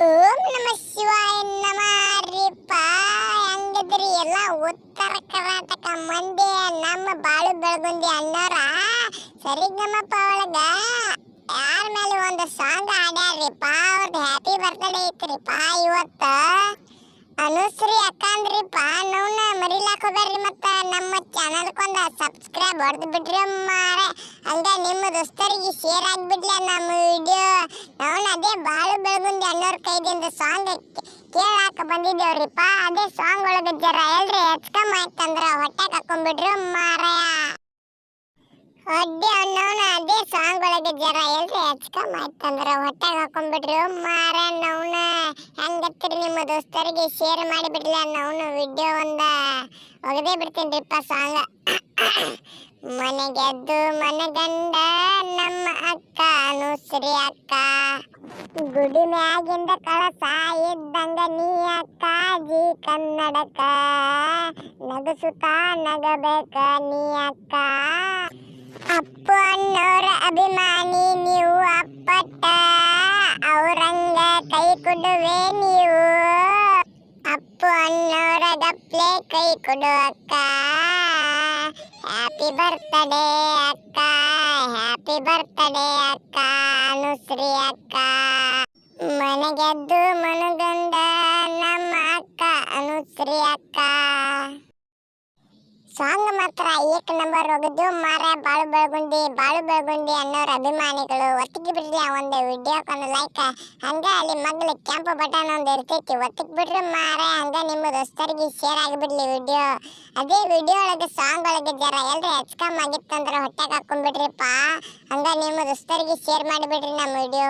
ಓಂ, ನಮ ಶಿವಾಯ ನಮ ರೀಪ ಹಂಗಿದ್ರಿ? ಎಲ್ಲ ಉತ್ತರ ಕರ್ನಾಟಕ ಮಂದಿ ನಮ್ಮ ಬಾಳು ಬೆಳಗುಂದಿ ಅಣ್ಣವ್ರ. ಸರಿಗಮಪ್ಪ ಒಳಗ. ಯಾರ ಮೇಲೆ ಒಂದು ಸಾಂಗ್ ಹಾಡ್ಯಾರ್ರಿಪ್ಪ ಅವ್ರದ್ದು ಹ್ಯಾಪಿ ಬರ್ತ್ಡೇ ಐತ್ರಿಪ್ಪ ಇವತ್ತ. ಅನುಶ್ರೀ ಅಕ್ಕ ಅಂದ್ರಿಪ್ಪ ನವ್ನ ಮತ್ತೆ ಹೋಗ್ಬೇಡ್ರಿ ಮತ್ತ ನಮ್ಮ ಚಾನಲ್ಕೊಂದ ಸಬ್ಸ್ಕ್ರೈಬ್ ಹೊಡೆದು ಬಿಡ್ರಿ ಮಾರೆ ಹಂಗೆ ನಿಮ್ಮ ದೋಸ್ತರಿಗೆ ಶೇರ್ ಆಗಿಬಿಡ್ಲ ನಮ್ಮ ವಿಡಿಯೋ ನಾವು ಅದೇ ಬಾಳು ಬೆಳಗುಂದಿ ಅನ್ನೋರ್ ಕೈದಿಂದ ಸಾಂಗ್ ಕೇಳಾಕ ಬಂದಿದ್ದೇವ್ರಿಪ್ಪ. ಅದೇ ಸಾಂಗ್ ಒಳಗೆ ಜರ ಎಲ್ರಿ ಎಚ್ಕಮ್ ಆಯ್ತಂದ್ರ ಹೊಟ್ಟೆಗೆ ಹಾಕೊಂಡ್ಬಿಡ್ರಿ ಮಾರಾಯ ಹೊಡ್ಡೆ ಅನ್ನೋನ ಅದೇ ಸಾಂಗ್ ಒಳಗೆ ಜರ ಎಲ್ರಿ ಎಚ್ಕಮ್ ಆಯ್ತಂದ್ರ ಹೊಟ್ಟೆಗೆ ಹಾಕೊಂಡ್ಬಿಡ್ರಿ ಮಾರ ದೋಸ್ತರಿಗೆ ಶೇರ್ ಮಾಡಿಬಿಡ್ಲ ನವ್ನ ವಿಡಿಯೋ ಒಂದ ಒಗದೇ ಬಿಡ್ತೀನಿರಿಪ್ಪ ಸಾಂಗ್ ಮನೆಗೆದ್ದು ಮನಗಂಡ ನಮ್ಮ ಅಕ್ಕ, ನುಸ್ರಿ ಅಕ್ಕ. ಗುಡಿ ಮ್ಯಾಗಿಂದ ಕಳಸ ಇದ್ದಂಗ ನೀ ಅಕ್ಕ, ಜಿ ಕನ್ನಡಕ. ನಗಸುತ್ತ ನಗಬೇಕ ನೀ ಅಕ್ಕ. ಅಪ್ಪು ಅನ್ನೋರ ಅಭಿಮಾನಿ ಕೈ ಕೊಡುವೆ ನೀವು? ಅಪ್ಪು ಅನ್ನೋರ ಗಪ್ಲೆ ಕೈ ಕೊಡು ಅಕ್ಕ. ಹ್ಯಾಪಿ ಬರ್ತಡೇ ಅಕ್ಕ. ಹ್ಯಾಪಿ ಬರ್ತಡೇ ಅಕ್ಕ. ಅನುಶ್ರೀ ಅಕ್ಕ. ಮನೆಗೆದ್ದು ಮನಗಂಡ ನಮ್ಮ ಅಕ್ಕ ಅನುಶ್ರೀ ಅಕ್ಕ. ಸಾಂಗ್ ಮಾತ್ರ ಏಕ್ ನಂಬರ್ ಹೋಗಿದ್ದು. ಮಾರ ಬಾಳು ಬೆಳಗುಂಡಿ ಬಾಳು ಬೆಳಗುಂಡಿ ಅನ್ನೋರ ಅಭಿಮಾನಿಗಳು. ಒತ್ತಿಗೆ ಬಿಡ್ರಿ ಒಂದು ವಿಡಿಯೋಕ್ಕೊಂದು ಲೈಕ್ ಹಂಗ ಅಲ್ಲಿ ಮಗ್ಲು ಕೆಂಪು ಬಟನ್ ಒಂದು ಇರ್ತೈತಿ. ಒತ್ತಿಗೆ ಬಿಡ್ರಿ ಮಾರ, ಹಂಗ ನಿಮ್ಮ ದೋಸ್ತರಿಗೆ ಶೇರ್ ಆಗಿಬಿಡ್ಲಿ ವಿಡಿಯೋ ಅದೇ ವಿಡಿಯೋ ಒಳಗೆ ಸಾಂಗ್ ಒಳಗೆ ಜರ ಎಲ್ರಿ ಹೆಚ್ಕಮ್ ಆಗಿತ್ತಂದ್ರೆ ಹೊಟ್ಟೆಗೆ ಹಾಕೊಂಡ್ಬಿಡ್ರಿಪ್ಪ ಹಂಗ ನಿಮ್ಮ ದೋಸ್ತರಿಗೆ ಶೇರ್ ಮಾಡಿಬಿಡ್ರಿ ನಮ್ಮ ವಿಡಿಯೋ